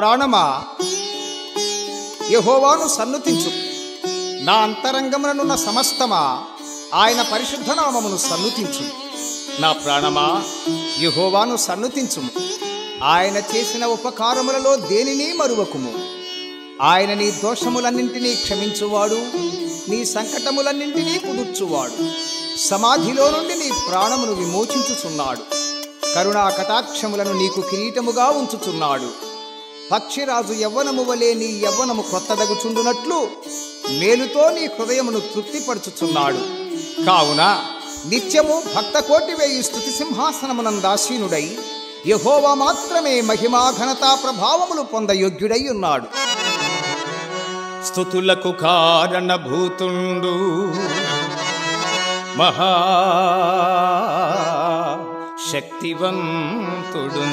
ప్రాణమా? యహోవాను సన్నుతించు. నా అంతరంగముననున్న సమస్తమా? ఆయన పరిశుద్ధ నామమును సన్నుతించు. నా ప్రాణమా? యహోవాను సన్నుతించు ఆయన చేసిన ఉపకారములలో దేనిని మరువకుము? ఆయన నీ దోషములన్నింటినీ క్షమించువాడు నీ సంకటములన్నింటినీ కుదుర్చువాడు సమాధిలో నుండి నీ ప్రాణమును విమోచించుచున్నాడు కరుణా కటాక్షములను నీకు కిరీటముగా ఉంచుచున్నాడు. పక్షిరాజు యవ్వనము వలె నీ యవ్వనము కొత్తదగుచుండునట్లు మేలుతో నీ హృదయమును తృప్తిపరచుచున్నాడు. కావున నిత్యము భక్త కోటి వేయి స్థుతి సింహాసనమునందాసీనుడై యహోవా మాత్రమే మహిమా ఘనతా ప్రభావములు పొంద యోగ్యుడై ఉన్నాడు. స్థుతులకు కారణభూతుండు మహా శక్తివంతుడు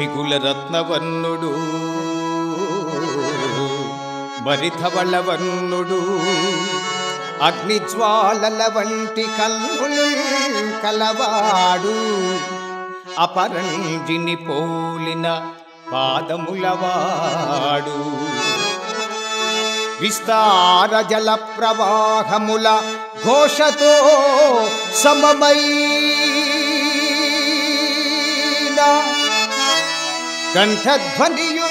మిగుల రత్నవర్ణుడు భరితవళవర్ణుడు అగ్నిజ్వాలల వంటి కల్లులు కలవాడు. అపరంజిని పోలిన పాదములవాడు. విస్తార జల ప్రవాహముల ఘోషతో సమమైన కంఠధ్వనియు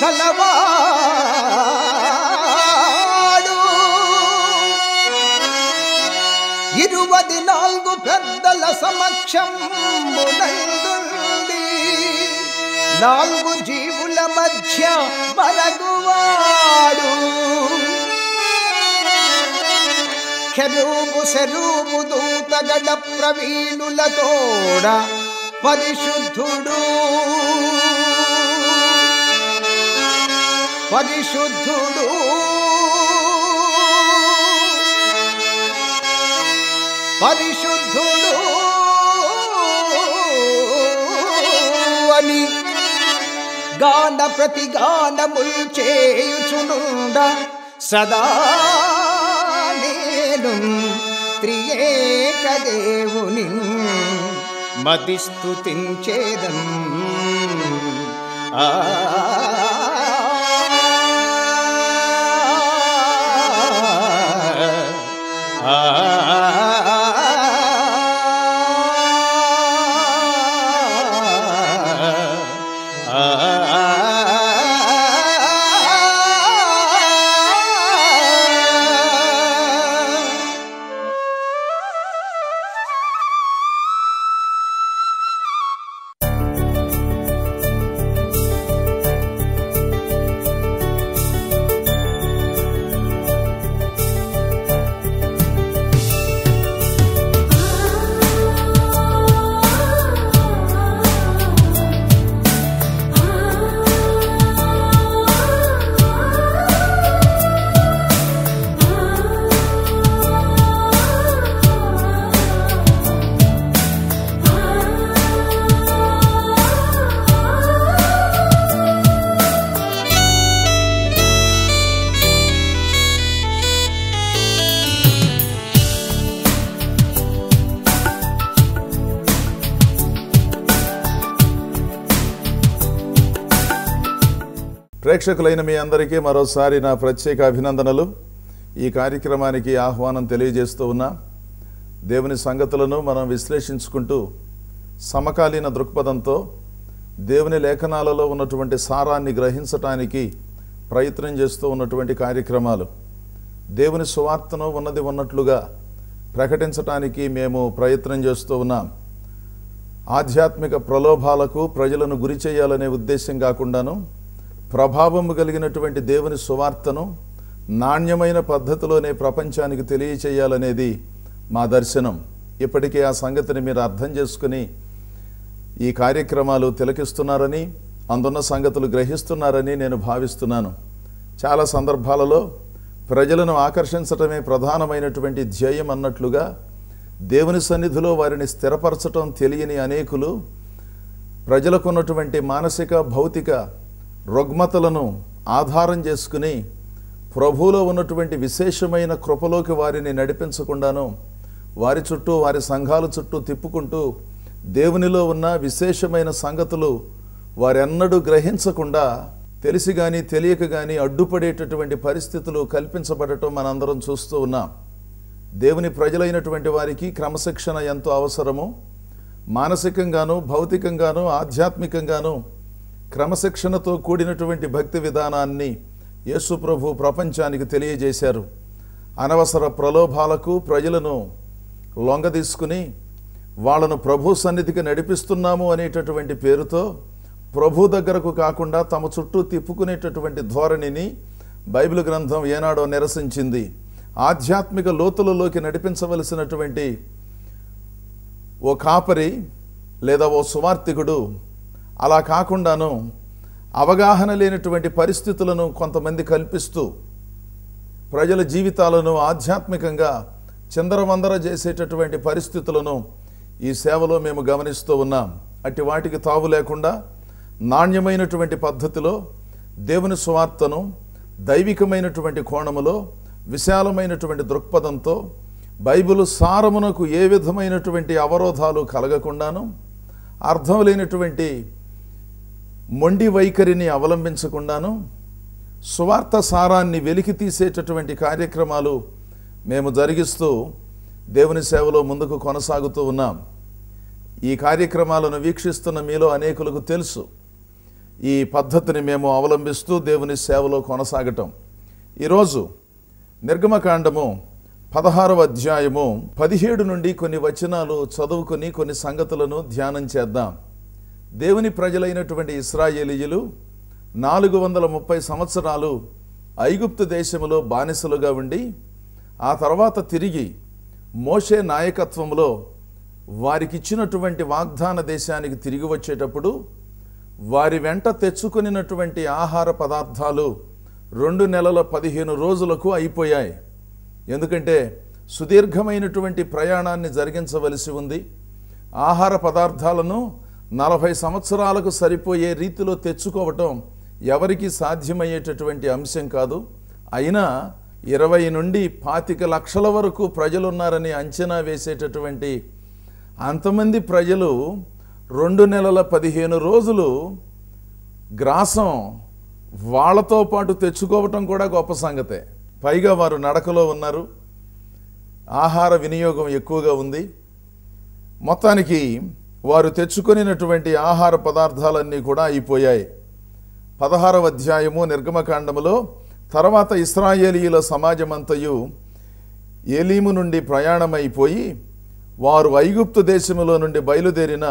కలవాడు. ఇరువది నాలుగు పెద్దల సమక్షం నాలుగు జీవుల మధ్య మరగువాడు. కెరూపు సెరూపు దూతగడ ప్రవీణులతోడ పరిశుద్ధుడు. పరిశుద్ధుడు. పరిశుద్ధుడు అని గాన ప్రతి గానముల్ చేయుచునుండ సదా నేను త్రియేక దేవుని మదిస్తుతించేదం ఆ ప్రేక్షకులైన మీ అందరికీ మరోసారి నా ప్రత్యేక అభినందనలు. ఈ కార్యక్రమానికి ఆహ్వానం తెలియజేస్తూ ఉన్నా దేవుని సంగతులను మనం విశ్లేషించుకుంటూ సమకాలీన దృక్పథంతో దేవుని లేఖనాలలో ఉన్నటువంటి సారాన్ని గ్రహించటానికి ప్రయత్నం చేస్తూ ఉన్నటువంటి కార్యక్రమాలు. దేవుని సువార్తను ఉన్నది ఉన్నట్లుగా ప్రకటించటానికి మేము ప్రయత్నం చేస్తూ ఉన్నాం. ఆధ్యాత్మిక ప్రలోభాలకు ప్రజలను గురి చేయాలనే ఉద్దేశం కాకుండాను ప్రభావము కలిగినటువంటి దేవుని సువార్తను నాణ్యమైన పద్ధతిలోనే ప్రపంచానికి తెలియచేయాలనేది మా దర్శనం. ఇప్పటికే ఆ సంగతిని మీరు అర్థం చేసుకుని ఈ కార్యక్రమాలు తిలకిస్తున్నారని అందున్న సంగతులు గ్రహిస్తున్నారని నేను భావిస్తున్నాను. చాలా సందర్భాలలో ప్రజలను ఆకర్షించటమే ప్రధానమైనటువంటి ధ్యేయం అన్నట్లుగా దేవుని సన్నిధిలో వారిని స్థిరపరచటం తెలియని అనేకులు ప్రజలకు ఉన్నటువంటి మానసిక భౌతిక రుగ్మతలను ఆధారం చేసుకుని ప్రభువులో ఉన్నటువంటి విశేషమైన కృపలోకి వారిని నడిపించకుండాను వారి చుట్టూ వారి సంఘాల చుట్టూ తిప్పుకుంటూ దేవునిలో ఉన్న విశేషమైన సంగతులు వారెన్నడూ గ్రహించకుండా తెలిసి కానీ తెలియక కానీ అడ్డుపడేటటువంటి పరిస్థితులు కల్పించబడటం మనందరం చూస్తూ ఉన్నాం. దేవుని ప్రజలైనటువంటి వారికి క్రమశిక్షణ ఎంతో అవసరము. మానసికంగాను భౌతికంగాను ఆధ్యాత్మికంగాను క్రమశిక్షణతో కూడినటువంటి భక్తి విధానాన్ని యేసు ప్రభు ప్రపంచానికి తెలియజేశారు. అనవసర ప్రలోభాలకు ప్రజలను లొంగదీసుకుని వాళ్ళను ప్రభు సన్నిధికి నడిపిస్తున్నాము అనేటటువంటి పేరుతో ప్రభు దగ్గరకు కాకుండా తమ చుట్టూ తిప్పుకునేటటువంటి ధోరణిని బైబిల్ గ్రంథం ఏనాడో నిరసించింది. ఆధ్యాత్మిక లోతులలోకి నడిపించవలసినటువంటి ఓ కాపరి లేదా ఓ సువార్థికుడు అలా కాకుండాను అవగాహన లేనటువంటి పరిస్థితులను కొంతమంది కల్పిస్తూ ప్రజల జీవితాలను ఆధ్యాత్మికంగా చిందరవందర చేసేటటువంటి పరిస్థితులను ఈ సేవలో మేము గమనిస్తూ ఉన్నాం. అట్టి వాటికి తావు లేకుండా నాణ్యమైనటువంటి పద్ధతిలో దేవుని సువార్తను దైవికమైనటువంటి కోణములో విశాలమైనటువంటి దృక్పథంతో బైబిల్ సారమునకు ఏ విధమైనటువంటి అవరోధాలు కలగకుండాను అర్థం లేనటువంటి మొండి వైఖరిని అవలంబించకుండాను సువార్త సారాన్ని వెలికి తీసేటటువంటి కార్యక్రమాలు మేము జరిగిస్తూ దేవుని సేవలో ముందుకు కొనసాగుతూ ఉన్నాం. ఈ కార్యక్రమాలను వీక్షిస్తున్న మీలో అనేకులకు తెలుసు. ఈ పద్ధతిని మేము అవలంబిస్తూ దేవుని సేవలో కొనసాగటం. ఈరోజు నిర్గమకాండము పదహారవ అధ్యాయము పదిహేడు నుండి కొన్ని వచనాలు చదువుకొని కొన్ని సంగతులను ధ్యానం చేద్దాం. దేవుని ప్రజలైనటువంటి ఇస్రాయేలీయులు నాలుగు వందల ముప్పై సంవత్సరాలు ఐగుప్తు దేశములో బానిసలుగా ఉండి ఆ తర్వాత తిరిగి మోషే నాయకత్వంలో వారికిచ్చినటువంటి వాగ్దాన దేశానికి తిరిగి వచ్చేటప్పుడు వారి వెంట తెచ్చుకొనినటువంటి ఆహార పదార్థాలు రెండు నెలల పదిహేను రోజులకు అయిపోయాయి. ఎందుకంటే సుదీర్ఘమైనటువంటి ప్రయాణాన్ని జరిగించవలసి ఉంది. ఆహార పదార్థాలను నలభై సంవత్సరాలకు సరిపోయే రీతిలో తెచ్చుకోవటం ఎవరికి సాధ్యమయ్యేటటువంటి అంశం కాదు. అయినా ఇరవై నుండి పాతిక లక్షల వరకు ప్రజలున్నారని అంచనా వేసేటటువంటి అంతమంది ప్రజలు రెండు నెలల పదిహేను రోజులు గ్రాసం వాళ్ళతో పాటు తెచ్చుకోవటం కూడా గొప్ప సంగతే. పైగా వారు నడకలో ఉన్నారు. ఆహార వినియోగం ఎక్కువగా ఉంది. మొత్తానికి వారు తెచ్చుకొనినటువంటి ఆహార పదార్థాలన్నీ కూడా అయిపోయాయి. పదహారవ అధ్యాయము నిర్గమకాండములో తర్వాత ఇస్రాయేలీయుల సమాజమంతయు ఏలీము నుండి ప్రయాణమైపోయి వారు ఐగుప్తు దేశములో నుండి బయలుదేరిన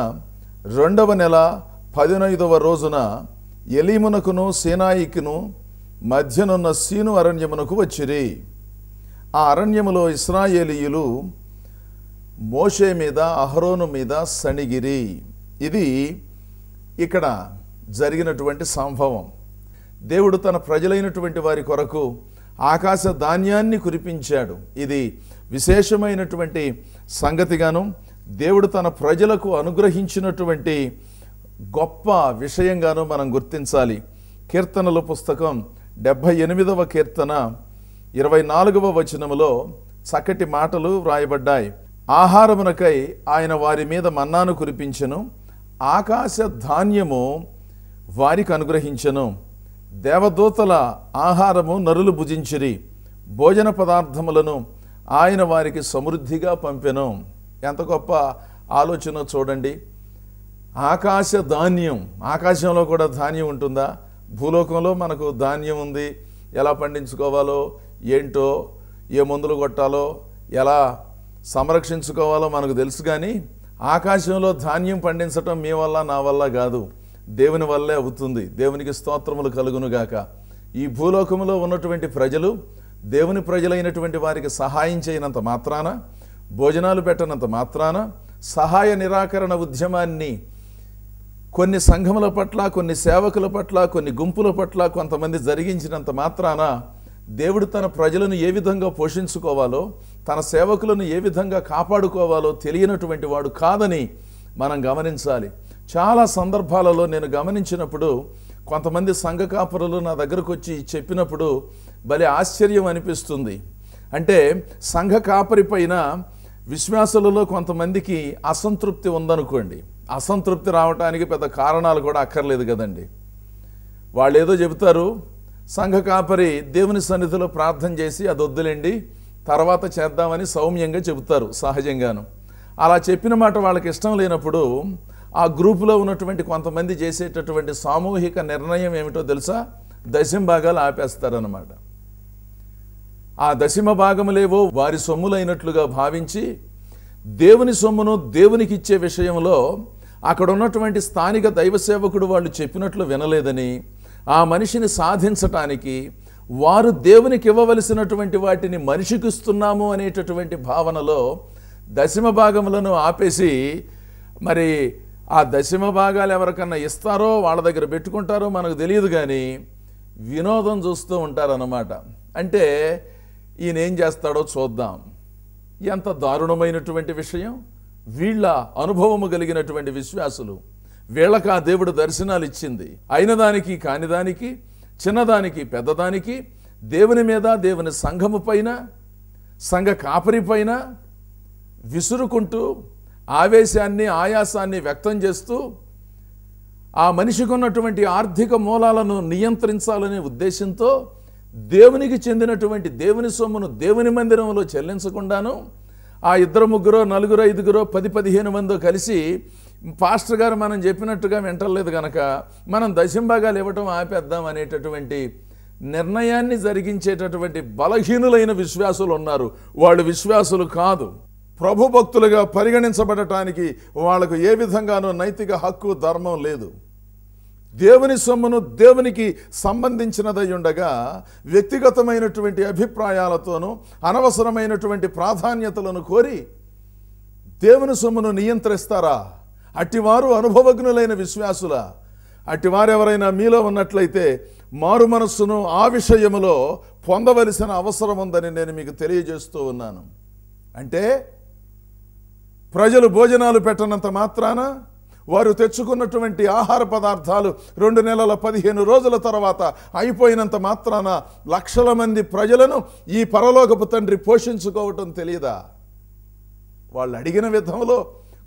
రెండవ నెల పదినైదవ రోజున ఎలీమునకును సేనాయికును మధ్యనున్న సీను అరణ్యమునకు వచ్చిరి. ఆ అరణ్యములో ఇస్రాయేలీయులు మోషే మీద అహరోను మీద సణిగిరి. ఇది ఇక్కడ జరిగినటువంటి సంభవం. దేవుడు తన ప్రజలైనటువంటి వారి కొరకు ఆకాశ ధాన్యాన్ని కురిపించాడు. ఇది విశేషమైనటువంటి సంగతిగాను దేవుడు తన ప్రజలకు అనుగ్రహించినటువంటి గొప్ప విషయంగాను మనం గుర్తించాలి. కీర్తనల పుస్తకం డెబ్భై ఎనిమిదవ కీర్తన ఇరవై నాలుగవ వచనములో చక్కటి మాటలు వ్రాయబడ్డాయి. ఆహారమునకై ఆయన వారి మీద మన్నాను కురిపించెను. ఆకాశ ధాన్యము వారికి అనుగ్రహించను. దేవదూతల ఆహారము నరులు భుజించిరి. భోజన పదార్థములను ఆయన వారికి సమృద్ధిగా పంపెను. ఎంత గొప్ప ఆలోచన చూడండి. ఆకాశ ధాన్యం ఆకాశంలో కూడా ధాన్యం ఉంటుందా? భూలోకంలో మనకు ధాన్యం ఉంది. ఎలా పండించుకోవాలో ఏంటో ఏ మందులు కొట్టాలో ఎలా సంరక్షించుకోవాలో మనకు తెలుసు కానీ ఆకాశంలో ధాన్యం పండించటం మీ వల్ల నా వల్ల కాదు. దేవుని వల్లే అవుతుంది. దేవునికి స్తోత్రములు కలుగునుగాక ఈ భూలోకములో ఉన్నటువంటి ప్రజలు దేవుని ప్రజలైనటువంటి వారికి సహాయం చేయనంత మాత్రాన భోజనాలు పెట్టనంత మాత్రాన సహాయ నిరాకరణ ఉద్యమాన్ని కొన్ని సంఘముల పట్ల కొన్ని సేవకుల పట్ల కొన్ని గుంపుల పట్ల కొంతమంది జరిగించినంత మాత్రాన దేవుడు తన ప్రజలను ఏ విధంగా పోషించుకోవాలో తన సేవకులను ఏ విధంగా కాపాడుకోవాలో తెలియనటువంటి వాడు కాదని మనం గమనించాలి. చాలా సందర్భాలలో నేను గమనించినప్పుడు కొంతమంది సంఘ కాపరులు నా దగ్గరకు వచ్చి చెప్పినప్పుడు భలే ఆశ్చర్యం అనిపిస్తుంది. అంటే సంఘ కాపరి పైన విశ్వాసులలో కొంతమందికి అసంతృప్తి ఉందనుకోండి. అసంతృప్తి రావటానికి పెద్ద కారణాలు కూడా అక్కర్లేదు కదండి. వాళ్ళు ఏదో చెబుతారు సంఘ కాపరి దేవుని సన్నిధిలో ప్రార్థన చేసి అది వద్దులేండి తర్వాత చేద్దామని సౌమ్యంగా చెబుతారు సహజంగాను. అలా చెప్పిన మాట వాళ్ళకి ఇష్టం లేనప్పుడు ఆ గ్రూపులో ఉన్నటువంటి కొంతమంది చేసేటటువంటి సామూహిక నిర్ణయం ఏమిటో తెలుసా? దశం భాగాలు ఆపేస్తారన్నమాట. ఆ దశమ భాగములేవో వారి సొమ్ములైనట్లుగా భావించి దేవుని సొమ్మును దేవునికి ఇచ్చే విషయంలో అక్కడ ఉన్నటువంటి స్థానిక దైవ సేవకుడు వాళ్ళు చెప్పినట్లు వినలేదని ఆ మనిషిని సాధించటానికి వారు దేవునికి ఇవ్వవలసినటువంటి వాటిని మనిషికి ఇస్తున్నాము అనేటటువంటి భావనలో దశమ భాగములను ఆపేసి మరి ఆ దశమ భాగాలు ఎవరికన్నా ఇస్తారో వాళ్ళ దగ్గర పెట్టుకుంటారో మనకు తెలియదు కానీ వినోదం చూస్తూ ఉంటారన్నమాట. అంటే ఈయన ఏం చేస్తాడో చూద్దాం. ఎంత దారుణమైనటువంటి విషయం. వీళ్ళ అనుభవము కలిగినటువంటి విశ్వాసులు. వీళ్ళకి ఆ దేవుడు దర్శనాలు ఇచ్చింది. అయిన దానికి కాని దానికి చిన్నదానికి పెద్దదానికి దేవుని మీద దేవుని సంఘము పైన సంఘ కాపరి పైన విసురుకుంటూ ఆవేశాన్ని ఆయాసాన్ని వ్యక్తం చేస్తూ ఆ మనిషికి ఉన్నటువంటి ఆర్థిక మూలాలను నియంత్రించాలనే ఉద్దేశంతో దేవునికి చెందినటువంటి దేవుని సొమ్మును దేవుని మందిరంలో చెల్లించకుండాను ఆ ఇద్దరు ముగ్గురో నలుగురో ఐదుగురో పది పదిహేను మందో కలిసి పాస్టర్ గారు మనం చెప్పినట్టుగా వింటలేదు కనుక మనం దశంభాగాలు ఇవ్వటం ఆపేద్దాం అనేటటువంటి నిర్ణయాన్ని జరిగించేటటువంటి బలహీనులైన విశ్వాసులు ఉన్నారు. వాళ్ళు విశ్వాసులు కాదు. ప్రభు భక్తులుగా పరిగణించబడటానికి వాళ్ళకు ఏ విధంగానూ నైతిక హక్కు ధర్మం లేదు. దేవుని సొమ్మును దేవునికి సంబంధించినదై ఉండగా వ్యక్తిగతమైనటువంటి అభిప్రాయాలతోనూ అనవసరమైనటువంటి ప్రాధాన్యతలను కోరి దేవుని సొమ్మును నియంత్రిస్తారా? అట్టివారు అనుభవజ్ఞులైన విశ్వాసుల అట్టివారు ఎవరైనా మీలో ఉన్నట్లయితే మారు మనస్సును ఆ విషయములో పొందవలసిన అవసరం ఉందని నేను మీకు తెలియజేస్తూ ఉన్నాను. అంటే ప్రజలు భోజనాలు పెట్టనంత మాత్రాన వారు తెచ్చుకున్నటువంటి ఆహార పదార్థాలు రెండు నెలల పదిహేను రోజుల తర్వాత అయిపోయినంత మాత్రాన లక్షల మంది ప్రజలను ఈ పరలోకపు తండ్రి పోషించుకోవటం తెలియదా వాళ్ళు అడిగిన విధంలో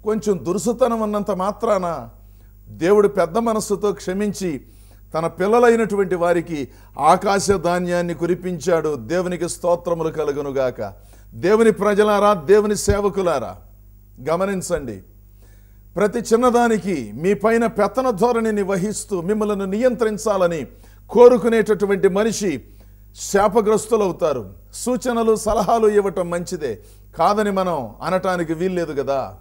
కొంచెం దురుసుతనం ఉన్నంత మాత్రాన దేవుడు పెద్ద మనస్సుతో క్షమించి తన పిల్లలైనటువంటి వారికి ఆకాశ ధాన్యాన్ని కురిపించాడు. దేవునికి స్తోత్రములు కలుగునుగాక. దేవుని ప్రజలారా దేవుని సేవకులారా గమనించండి. ప్రతి చిన్నదానికి మీ పైన పెత్తన ధోరణిని వహిస్తూ మిమ్మల్ని నియంత్రించాలని కోరుకునేటటువంటి మనిషి శాపగ్రస్తులవుతారు. సూచనలు సలహాలు ఇవ్వటం మంచిదే. కాదని మనం అనటానికి వీల్లేదు కదా?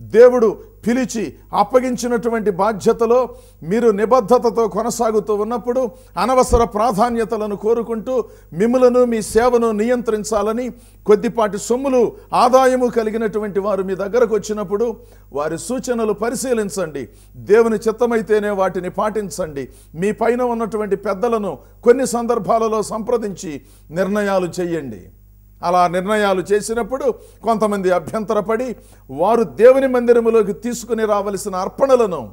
దేవుడు పిలిచి అప్పగించినటువంటి బాధ్యతలో మీరు నిబద్ధతతో కొనసాగుతూ ఉన్నప్పుడు అనవసర ప్రాధాన్యతలను కోరుకుంటూ మిమ్మలను మీ సేవను నియంత్రించాలని కొద్దిపాటి సొమ్ములు ఆదాయము కలిగినటువంటి వారు మీ దగ్గరకు వచ్చినప్పుడు వారి సూచనలు పరిశీలించండి. దేవుని చిత్తమైతేనే వాటిని పాటించండి. మీ పైన ఉన్నటువంటి పెద్దలను కొన్ని సందర్భాలలో సంప్రదించి నిర్ణయాలు చేయండి. అలా నిర్ణయాలు చేసినప్పుడు కొంతమంది అభ్యంతరపడి వారు దేవుని మందిరములోకి తీసుకుని రావలసిన అర్పణలను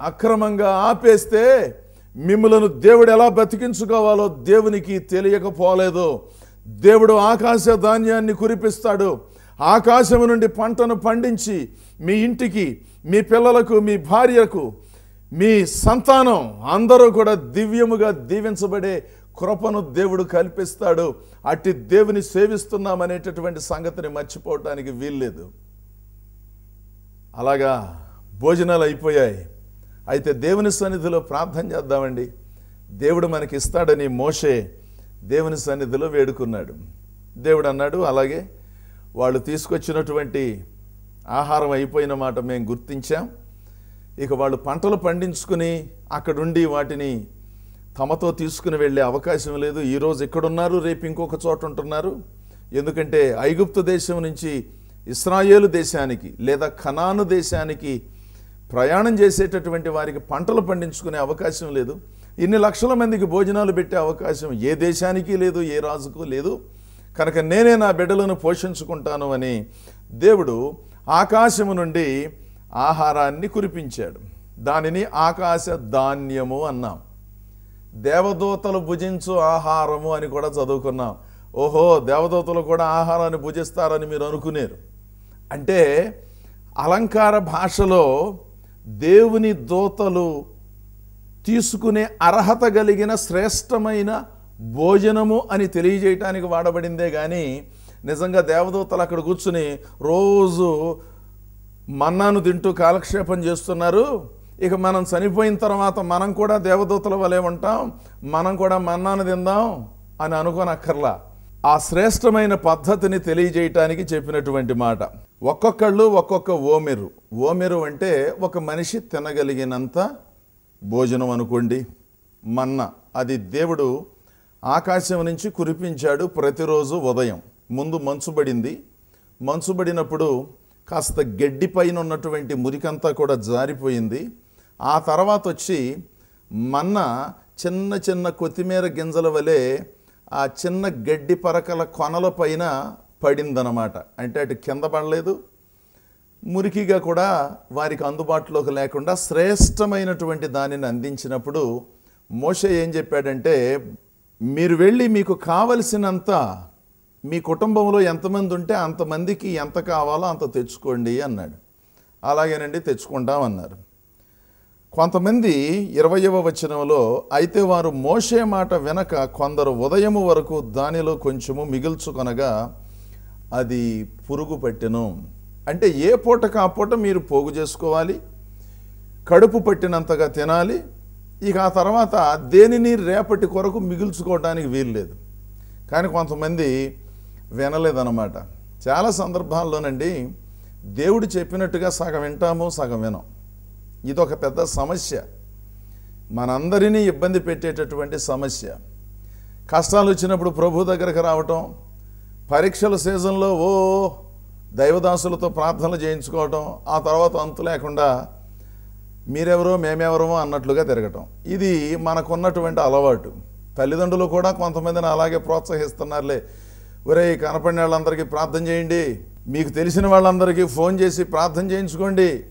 అక్రమంగా ఆపేస్తే మిమ్మలను దేవుడు ఎలా బతికించుకోవాలో దేవునికి తెలియకపోలేదు. దేవుడు ఆకాశ ధాన్యాన్ని కురిపిస్తాడు. ఆకాశము నుండి పంటను పండించి మీ ఇంటికి మీ పిల్లలకు మీ భార్యకు మీ సంతానం అందరూ కూడా దివ్యముగా దీవించబడే కృపను దేవుడు కల్పిస్తాడు. అట్టి దేవుని సేవిస్తున్నామనేటటువంటి సంగతిని మర్చిపోవటానికి వీల్లేదు. అలాగా భోజనాలు అయిపోయాయి. అయితే దేవుని సన్నిధిలో ప్రార్థన చేద్దామండి. దేవుడు మనకి ఇస్తాడని మోషే దేవుని సన్నిధిలో వేడుకున్నాడు. దేవుడు అన్నాడు అలాగే వాళ్ళు తీసుకొచ్చినటువంటి ఆహారం అయిపోయిన మాట మేము గుర్తించాం. ఇక వాళ్ళు పంటలు పండించుకుని అక్కడుండి వాటిని తమతో తీసుకుని వెళ్ళే అవకాశం లేదు. ఈరోజు ఎక్కడున్నారు? రేపు ఇంకొక చోట ఉంటున్నారు. ఎందుకంటే ఐగుప్తు దేశం నుంచి ఇస్రాయేలు దేశానికి లేదా ఖనాను దేశానికి ప్రయాణం చేసేటటువంటి వారికి పంటలు పండించుకునే అవకాశం లేదు. ఇన్ని లక్షల మందికి భోజనాలు పెట్టే అవకాశం ఏ దేశానికి లేదు ఏ రాజుకు లేదు. కనుక నేనే నా బిడ్డలను పోషించుకుంటాను అని దేవుడు ఆకాశము నుండి ఆహారాన్ని కురిపించాడు. దానిని ఆకాశ ధాన్యము అన్నాం. దేవదూతలు భుజించు ఆహారము అని కూడా చదువుకున్నాం. ఓహో దేవదూతలు కూడా ఆహారాన్ని భుజిస్తారని మీరు అనుకునేరు. అంటే అలంకార భాషలో దేవుని దూతలు తీసుకునే అర్హత కలిగిన శ్రేష్టమైన భోజనము అని తెలియజేయటానికి వాడబడిందే కానీ నిజంగా దేవదూతలు అక్కడ కూర్చుని రోజు మన్నాను తింటూ కాలక్షేపం చేస్తున్నారు. ఇక మనం చనిపోయిన తర్వాత మనం కూడా దేవదూతల వలె ఉంటాం మనం కూడా మన్నాను తిందాం అని అనుకోనక్కర్లా. ఆ శ్రేష్టమైన పద్ధతిని తెలియజేయటానికి చెప్పినటువంటి మాట. ఒక్కొక్కళ్ళు ఒక్కొక్క ఓమెరు. ఓమెరు అంటే ఒక మనిషి తినగలిగినంత భోజనం అనుకోండి. మన్న అది దేవుడు ఆకాశం నుంచి కురిపించాడు ప్రతిరోజు ఉదయం. ముందు మంచుబడింది మంచుబడినప్పుడు కాస్త గడ్డి పైన ఉన్నటువంటి మురికంతా కూడా జారిపోయింది. ఆ తర్వాత వచ్చి మన్న చిన్న చిన్న కొత్తిమీర గింజల వలె ఆ చిన్న గడ్డి పరకల కొనల పైన పడిందనమాట అంటే అటు కింద పడలేదు. మురికిగా కూడా వారికి అందుబాటులోకి లేకుండా శ్రేష్టమైనటువంటి దానిని అందించినప్పుడు మోష ఏం చెప్పాడంటే మీరు వెళ్ళి మీకు కావలసినంత మీ కుటుంబంలో ఎంతమంది ఉంటే అంతమందికి ఎంత కావాలో అంత తెచ్చుకోండి అన్నాడు. అలాగేనండి తెచ్చుకుంటామన్నారు కొంతమంది ఇరవయవ వచనంలో అయితే వారు మోసే మాట వెనక కొందరు ఉదయము వరకు దానిలో కొంచెము మిగుల్చుకొనగా అది పురుగు పట్టెను అంటే ఏ పూటకు ఆ పూట మీరు పోగు చేసుకోవాలి? కడుపు పట్టినంతగా తినాలి? ఇక ఆ తర్వాత దేనిని రేపటి కొరకు మిగుల్చుకోవడానికి వీల్లేదు కానీ కొంతమంది వినలేదన్నమాట. చాలా సందర్భాల్లోనండి దేవుడు చెప్పినట్టుగా సగం వింటాము సగం వినం. ఇదొక పెద్ద సమస్య. మనందరినీ ఇబ్బంది పెట్టేటటువంటి సమస్య. కష్టాలు వచ్చినప్పుడు ప్రభు దగ్గరకు రావటం పరీక్షల సీజన్లో ఓ దైవదాసులతో ప్రార్థనలు చేయించుకోవటం ఆ తర్వాత అంతు లేకుండా మీరెవరో మేమెవరో అన్నట్లుగా తిరగటం. ఇది మనకున్నటువంటి అలవాటు. తల్లిదండ్రులు కూడా కొంతమందిని అలాగే ప్రోత్సహిస్తున్నారులే. ఒరే కనపడిన వాళ్ళందరికీ ప్రార్థన చేయండి. మీకు తెలిసిన వాళ్ళందరికీ ఫోన్ చేసి ప్రార్థన చేయించుకోండి.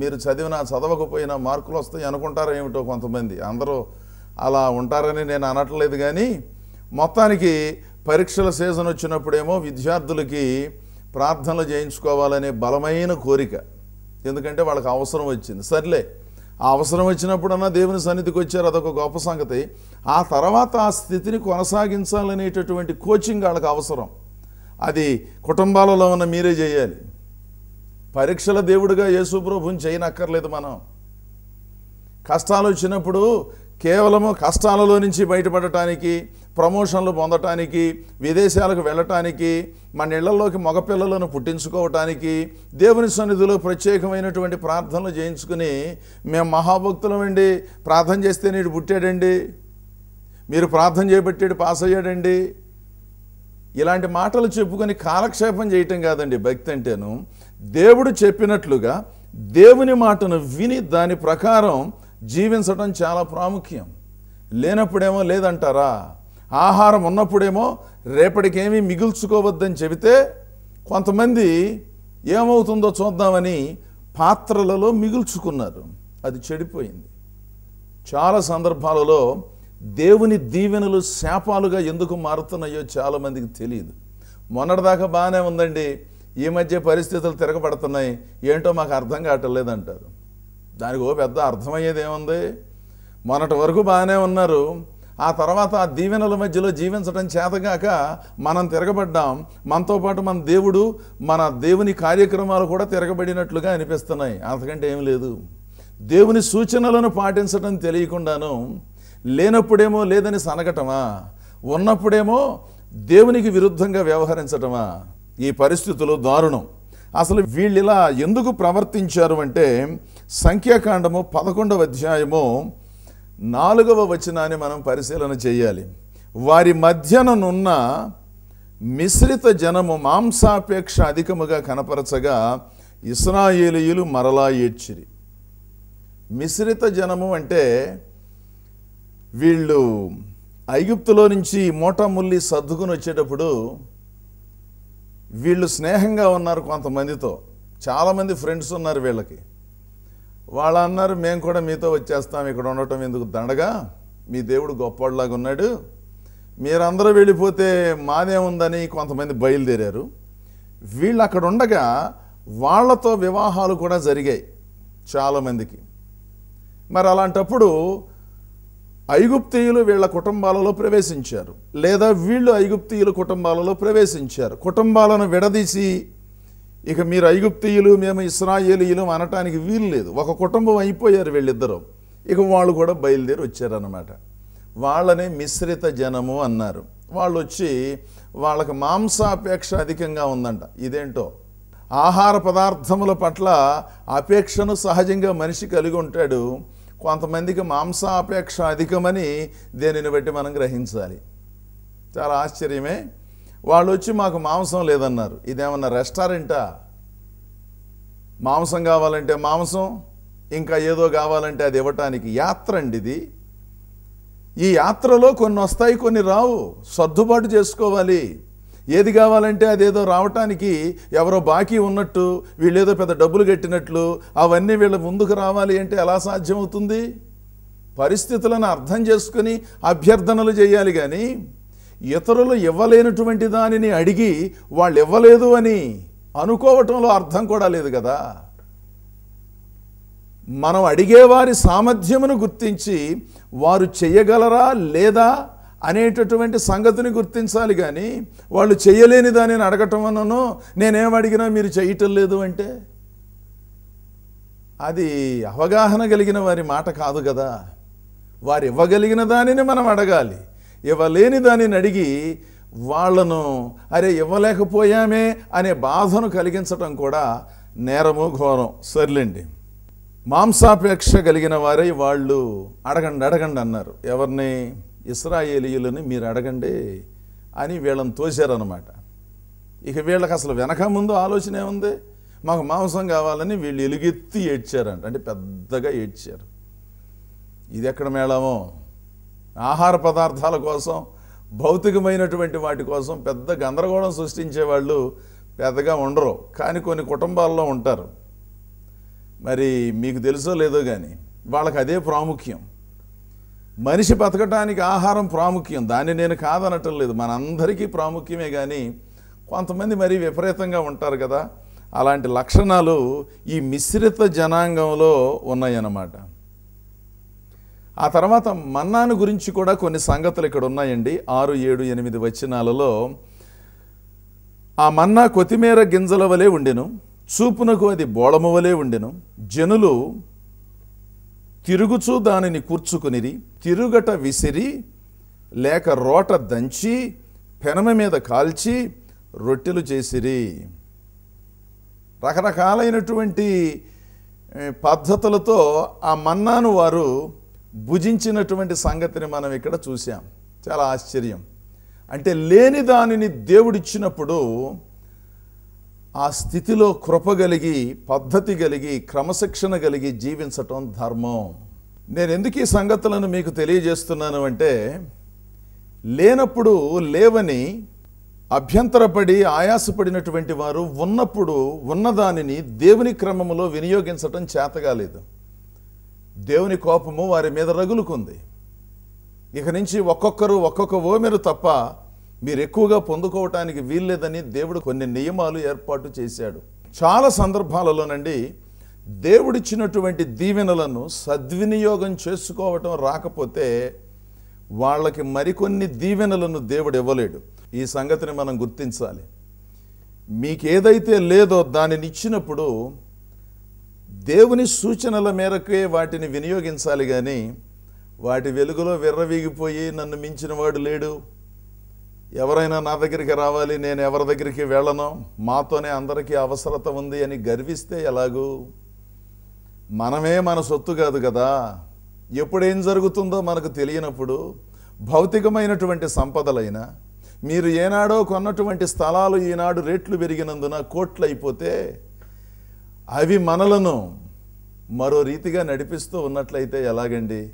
మీరు చదివినా చదవకపోయినా మార్కులు వస్తాయి అనుకుంటారో ఏమిటో కొంతమంది. అందరూ అలా ఉంటారని నేను అనట్లేదు కానీ మొత్తానికి పరీక్షల సీజన్ వచ్చినప్పుడేమో విద్యార్థులకి ప్రార్థనలు చేయించుకోవాలనే బలమైన కోరిక. ఎందుకంటే వాళ్ళకి అవసరం వచ్చింది. సర్లే ఆ అవసరం వచ్చినప్పుడన్నా దేవుని సన్నిధికి వచ్చారు అదొక గొప్ప సంగతి. ఆ తర్వాత ఆ స్థితిని కొనసాగించాలనేటటువంటి కోచింగ్ వాళ్ళకి అవసరం. అది కుటుంబాలలో ఉన్న మీరే చేయాలి. పరీక్షల దేవుడిగా యేసుప్రభుని చేయనక్కర్లేదు మనం. కష్టాలు వచ్చినప్పుడు కేవలము కష్టాలలో నుంచి బయటపడటానికి ప్రమోషన్లు పొందటానికి విదేశాలకు వెళ్ళటానికి మన ఇళ్ళలోకి మగపిల్లలను పుట్టించుకోవటానికి దేవుని సన్నిధిలో ప్రత్యేకమైనటువంటి ప్రార్థనలు చేయించుకుని మేము మహాభక్తులమండి ప్రార్థన చేస్తే నీడు పుట్టాడండి. మీరు ప్రార్థన చేపట్టాడు పాస్ అయ్యాడండి. ఇలాంటి మాటలు చెప్పుకొని కాలక్షేపం చేయటం కాదండి భక్తి అంటేను. దేవుడు చెప్పినట్లుగా దేవుని మాటను విని దాని ప్రకారం జీవించడం చాలా ప్రాముఖ్యం. లేనప్పుడేమో లేదంటారా? ఆహారం ఉన్నప్పుడేమో రేపటికేమీ మిగుల్చుకోవద్దని చెబితే కొంతమంది ఏమవుతుందో చూద్దామని పాత్రలలో మిగుల్చుకున్నారు. అది చెడిపోయింది. చాలా సందర్భాలలో దేవుని దీవెనలు శాపాలుగా ఎందుకు మారుతున్నాయో చాలామందికి తెలియదు. మొన్నటిదాకా బాగానే ఉందండి. ఈ మధ్య పరిస్థితులు తిరగబడుతున్నాయి. ఏంటో మాకు అర్థం కావట్లేదంటారు. దానికి ఓ పెద్ద అర్థమయ్యేది ఏముంది? మొన్నటి వరకు బాగానే ఉన్నారు. ఆ తర్వాత ఆ దీవెనల మధ్యలో జీవించడం చేతగాక మనం తిరగబడ్డాం. మనతో పాటు మన దేవుడు మన దేవుని కార్యక్రమాలు కూడా తిరగబడినట్లుగా అనిపిస్తున్నాయి. అంతకంటే ఏం లేదు. దేవుని సూచనలను పాటించడం తెలియకుండాను లేనప్పుడేమో లేదని సనగటమా? ఉన్నప్పుడేమో దేవునికి విరుద్ధంగా వ్యవహరించటమా? ఈ పరిస్థితులు దారుణం. అసలు వీళ్ళు ఇలా ఎందుకు ప్రవర్తించారు అంటే సంఖ్యాకాండము పదకొండవ అధ్యాయము నాలుగవ వచనాన్ని మనం పరిశీలన చేయాలి. వారి మధ్యననున్న మిశ్రిత జనము మాంసాపేక్ష అధికముగా కనపరచగా ఇస్రాయేలీయులు మరలా ఏడ్చిరి. మిశ్రిత జనము అంటే వీళ్ళు ఐగుప్తులో నుంచి మోటాముల్లి సర్దుకుని వచ్చేటప్పుడు వీళ్ళు స్నేహంగా ఉన్నారు కొంతమందితో. చాలామంది ఫ్రెండ్స్ ఉన్నారు వీళ్ళకి. వాళ్ళు అన్నారు మేము కూడా మీతో వచ్చేస్తాం ఇక్కడ ఉండటం ఎందుకు దండగా? మీ దేవుడు గొప్పవాడిలాగా ఉన్నాడు. మీరందరూ వెళ్ళిపోతే మాదేముందని కొంతమంది బయలుదేరారు. వీళ్ళు అక్కడ ఉండగా వాళ్ళతో వివాహాలు కూడా జరిగాయి చాలామందికి. మరి అలాంటప్పుడు ఐగుప్తీయులు వీళ్ళ కుటుంబాలలో ప్రవేశించారు. లేదా వీళ్ళు ఐగుప్తీయుల కుటుంబాలలో ప్రవేశించారు. కుటుంబాలను విడదీసి ఇక మీరు ఐగుప్తీయులు మేము ఇస్రాయేలీయులు అనటానికి వీలు లేదు. ఒక కుటుంబం అయిపోయారు వీళ్ళిద్దరూ. ఇక వాళ్ళు కూడా బయలుదేరి వచ్చారన్నమాట. వాళ్ళనే మిశ్రిత జనము అన్నారు. వాళ్ళు వచ్చి వాళ్ళకి మాంసాపేక్ష అధికంగా ఉందంట. ఇదేంటో? ఆహార పదార్థముల పట్ల అపేక్షను సహజంగా మనిషి కలిగి ఉంటాడు. కొంతమందికి మాంసాపేక్ష అధికమని దేనిని బట్టి మనం గ్రహించాలి. చాలా ఆశ్చర్యమే. వాళ్ళు వచ్చి మాకు మాంసం లేదన్నారు. ఇదేమన్నా రెస్టారెంటా? మాంసం కావాలంటే మాంసం ఇంకా ఏదో కావాలంటే అది ఇవ్వటానికి యాత్ర అండి ఇది. ఈ యాత్రలో కొన్ని వస్తాయి కొన్ని రావు. సర్దుబాటు చేసుకోవాలి. ఏది కావాలంటే అదేదో రావటానికి ఎవరో బాకీ ఉన్నట్టు వీళ్ళేదో పెద్ద డబ్బులు కట్టినట్లు అవన్నీ వీళ్ళ ముందుకు రావాలి అంటే ఎలా సాధ్యమవుతుంది? పరిస్థితులను అర్థం చేసుకుని అభ్యర్థనలు చేయాలి కానీ ఇతరులు ఇవ్వలేనటువంటి దానిని అడిగి వాళ్ళు ఇవ్వలేదు అని అనుకోవటంలో అర్థం కూడా లేదు కదా. మనం అడిగేవారి సామర్థ్యమును గుర్తించి వారు చేయగలరా లేదా అనేటటువంటి సంగతిని గుర్తించాలి కానీ వాళ్ళు చేయలేని దానిని అడగటం అనను నేనేం అడిగినా మీరు చేయటం లేదు అంటే? అది అవగాహన కలిగిన వారి మాట కాదు కదా. వారు ఇవ్వగలిగిన దానిని మనం అడగాలి. ఇవ్వలేని దానిని అడిగి వాళ్ళను అరే ఇవ్వలేకపోయామే అనే బాధను కలిగించటం కూడా నేరము ఘోరం. సర్లేండి. మాంసాపేక్ష కలిగిన వారై వాళ్ళు అడగండి అడగండి అన్నారు. ఎవరిని? ఇస్రాయేలీయులని మీరు అడగండి అని వీళ్ళని తోశారనమాట ఇక వీళ్ళకి అసలు వెనక ముందు ఆలోచన ఏముంది? మాకు మాంసం కావాలని వీళ్ళు ఎలుగెత్తి ఏడ్చారంట. అంటే పెద్దగా ఏడ్చారు. ఇది ఎక్కడ మేళమో? ఆహార పదార్థాల కోసం భౌతికమైనటువంటి వాటి కోసం పెద్ద గందరగోళం సృష్టించే వాళ్ళు పెద్దగా ఉండరు. కానీ కొన్ని కుటుంబాల్లో ఉంటారు. మరి మీకు తెలుసో లేదో కానీ వాళ్ళకి అదే ప్రాముఖ్యం. మనిషి బతకటానికి ఆహారం ప్రాముఖ్యం. దాన్ని నేను కాదనటం లేదు. మనందరికీ ప్రాముఖ్యమే కానీ కొంతమంది మరి విపరీతంగా ఉంటారు కదా. అలాంటి లక్షణాలు ఈ మిశ్రిత జనాంగంలో ఉన్నాయన్నమాట. ఆ తర్వాత మన్నాను గురించి కూడా కొన్ని సంగతులు ఇక్కడ ఉన్నాయండి. ఆరు ఏడు ఎనిమిది వచనాలలో ఆ మన్నా కొత్తిమీర గింజల వలె ఉండెను. చూపునకు అది బోళము వలె ఉండెను. జనులు తిరుగుచూ దానిని కూర్చుకునిరి తిరుగట విసిరి లేక రోట దంచి పెనమ మీద కాల్చి రొట్టెలు చేసిరి. రకరకాలైనటువంటి పద్ధతులతో ఆ మన్నాను వారు భుజించినటువంటి సంగతిని మనం ఇక్కడ చూసాం చాలా ఆశ్చర్యం. అంటే లేని దానిని దేవుడిచ్చినప్పుడు ఆ స్థితిలో కృప కలిగి పద్ధతి కలిగి క్రమశిక్షణ కలిగి జీవించటం ధర్మం. నేను ఎందుకు ఈ సంగతులను మీకు తెలియజేస్తున్నాను అంటే లేనప్పుడు లేవని అభ్యంతరపడి ఆయాసపడినటువంటి వారు ఉన్నప్పుడు ఉన్నదానిని దేవుని క్రమములో వినియోగించటం చేతగాలేదు దేవుని కోపము వారి మీద రగులుకుంది. ఇక నుంచి ఒక్కొక్కరు ఒక్కొక్క ఓమెరు తప్ప మీరు ఎక్కువగా పొందుకోవటానికి వీల్లేదని దేవుడు కొన్ని నియమాలు ఏర్పాటు చేశాడు. చాలా సందర్భాలలోనండి దేవుడిచ్చినటువంటి దీవెనలను సద్వినియోగం చేసుకోవటం రాకపోతే వాళ్ళకి మరికొన్ని దీవెనలను దేవుడు ఇవ్వలేడు. ఈ సంగతిని మనం గుర్తించాలి. మీకేదైతే లేదో దానిని ఇచ్చినప్పుడు దేవుని సూచనల మేరకే వాటిని వినియోగించాలి కానీ వాటి వెలుగులో విర్రవీగిపోయి నన్ను మించిన వాడు లేడు. ఎవరైనా నా దగ్గరికి రావాలి నేను ఎవరి దగ్గరికి వెళ్ళను మాతోనే అందరికీ అవసరత ఉంది అని గర్విస్తే ఎలాగూ? మనమే మన సొత్తు కాదు కదా. ఎప్పుడేం జరుగుతుందో మనకు తెలియనప్పుడు భౌతికమైనటువంటి సంపదలైన మీరు ఏనాడో కొన్నటువంటి స్థలాలు ఈనాడు రేట్లు పెరిగినందున కోట్లు అయిపోతే అవి మనలను మరో రీతిగా నడిపిస్తూ ఉన్నట్లయితే ఎలాగండి?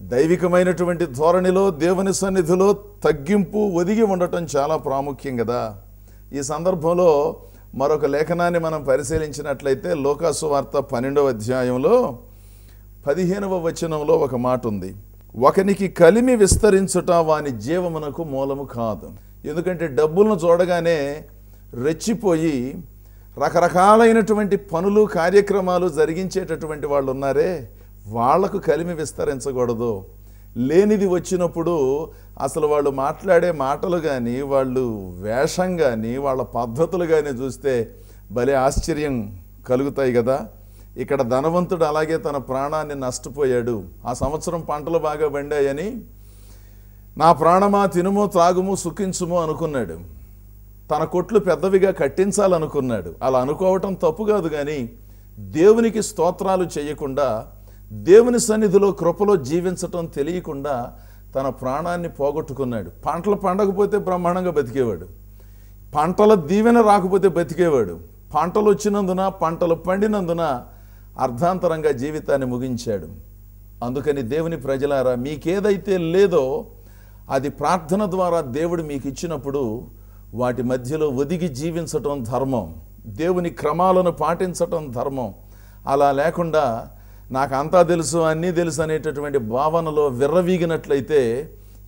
దైవికమైనటువంటి ధోరణిలో దేవుని సన్నిధిలో తగ్గింపు ఒదిగి ఉండటం చాలా ప్రాముఖ్యం కదా. ఈ సందర్భంలో మరొక లేఖనాన్ని మనం పరిశీలించినట్లయితే లోకాసు వార్త పన్నెండవ అధ్యాయంలో పదిహేనవ వచనంలో ఒక మాట ఉంది. ఒకనికి కలిమి విస్తరించుట వాని జీవమునకు మూలము కాదు. ఎందుకంటే డబ్బులను చూడగానే రెచ్చిపోయి రకరకాలైనటువంటి పనులు కార్యక్రమాలు జరిగించేటటువంటి వాళ్ళు ఉన్నారే వాళ్ళకు కలిమి విస్తరించకూడదు. లేనిది వచ్చినప్పుడు అసలు వాళ్ళు మాట్లాడే మాటలు కానీ వాళ్ళు వేషం కానీ వాళ్ళ పద్ధతులు కానీ చూస్తే భలే ఆశ్చర్యం కలుగుతాయి కదా ఇక్కడ ధనవంతుడు అలాగే తన ప్రాణాన్ని నష్టపోయాడు. ఆ సంవత్సరం పంటలు బాగా పండాయని నా ప్రాణమా తినుము త్రాగుము సుఖించుము అనుకున్నాడు. తన కొట్లు పెద్దవిగా కట్టించాలనుకున్నాడు. అలా అనుకోవటం తప్పు కాదు కానీ దేవునికి స్తోత్రాలు చేయకుండా దేవుని సన్నిధిలో కృపలో జీవించటం తెలియకుండా తన ప్రాణాన్ని పోగొట్టుకున్నాడు. పంటలు పండకపోతే బ్రహ్మాండంగా బతికేవాడు. పంటల దీవెన రాకపోతే బతికేవాడు. పంటలు వచ్చినందున పంటలు పండినందున అర్ధాంతరంగా జీవితాన్ని ముగించాడు. అందుకని దేవుని ప్రజలారా మీకేదైతే లేదో అది ప్రార్థన ద్వారా దేవుడు మీకు ఇచ్చినప్పుడు వాటి మధ్యలో ఒదిగి జీవించటం ధర్మం. దేవుని క్రమాలను పాటించటం ధర్మం. అలా లేకుండా నాకు అంతా తెలుసు అన్నీ తెలుసు అనేటటువంటి భావనలో విర్రవీగినట్లయితే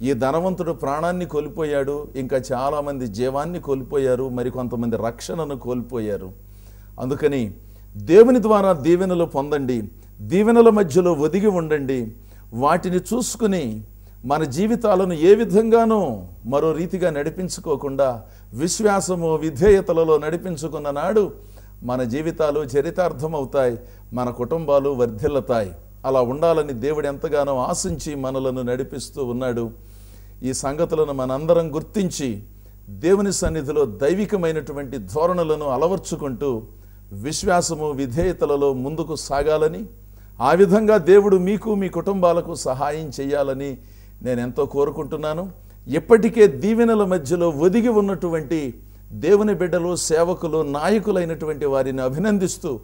ఈ ధనవంతుడు ప్రాణాన్ని కోల్పోయాడు ఇంకా చాలామంది జీవాన్ని కోల్పోయారు మరి కొంతమంది రక్షణను కోల్పోయారు. అందుకని దేవుని ద్వారా దీవెనలు పొందండి దీవెనల మధ్యలో ఒదిగి ఉండండి వాటిని చూసుకుని మన జీవితాలను ఏ విధంగానూ మరో రీతిగా నడిపించుకోకుండా విశ్వాసము విధేయతలలో నడిపించుకున్న నాడు మన జీవితాలు చరితార్థమవుతాయి మన కుటుంబాలు వర్ధిల్లుతాయి. అలా ఉండాలని దేవుడు ఎంతగానో ఆశించి మనలను నడిపిస్తూ ఉన్నాడు. ఈ సంగతులను మనందరం గుర్తించి దేవుని సన్నిధిలో దైవికమైనటువంటి ధోరణులను అలవర్చుకుంటూ విశ్వాసము విధేయతలలో ముందుకు సాగాలని ఆ విధంగా దేవుడు మీకు మీ కుటుంబాలకు సహాయం చేయాలని నేను ఎంతో కోరుకుంటున్నాను. ఇప్పటికే దీవెనల మధ్యలో ఒదిగి ఉన్నటువంటి దేవుని బిడ్డలు సేవకులు నాయకులైనటువంటి వారిని అభినందిస్తూ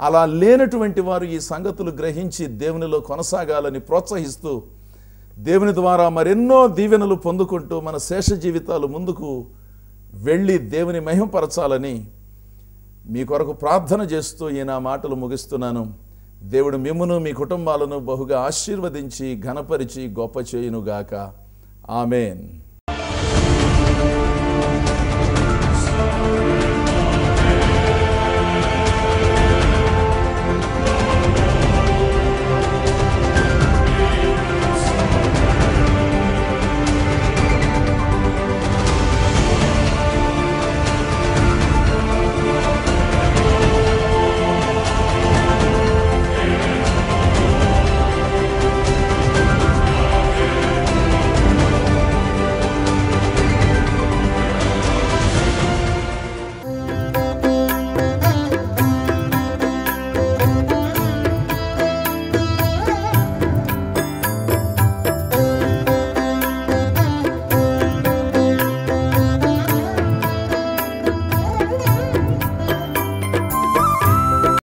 అలా లేనటువంటి వారు ఈ సంగతులు గ్రహించి దేవునిలో కొనసాగాలని ప్రోత్సహిస్తూ దేవుని ద్వారా మరెన్నో దీవెనలు పొందుకుంటూ మన శేష జీవితాలు ముందుకు వెళ్ళి దేవుని మహిమపరచాలని మీ కొరకు ప్రార్థన చేస్తూ ఈ నా మాటలు ముగిస్తున్నాను. దేవుడు మిమ్మును మీ కుటుంబాలను బహుగా ఆశీర్వదించి ఘనపరిచి గొప్ప చేయునుగాక. ఆమెన్.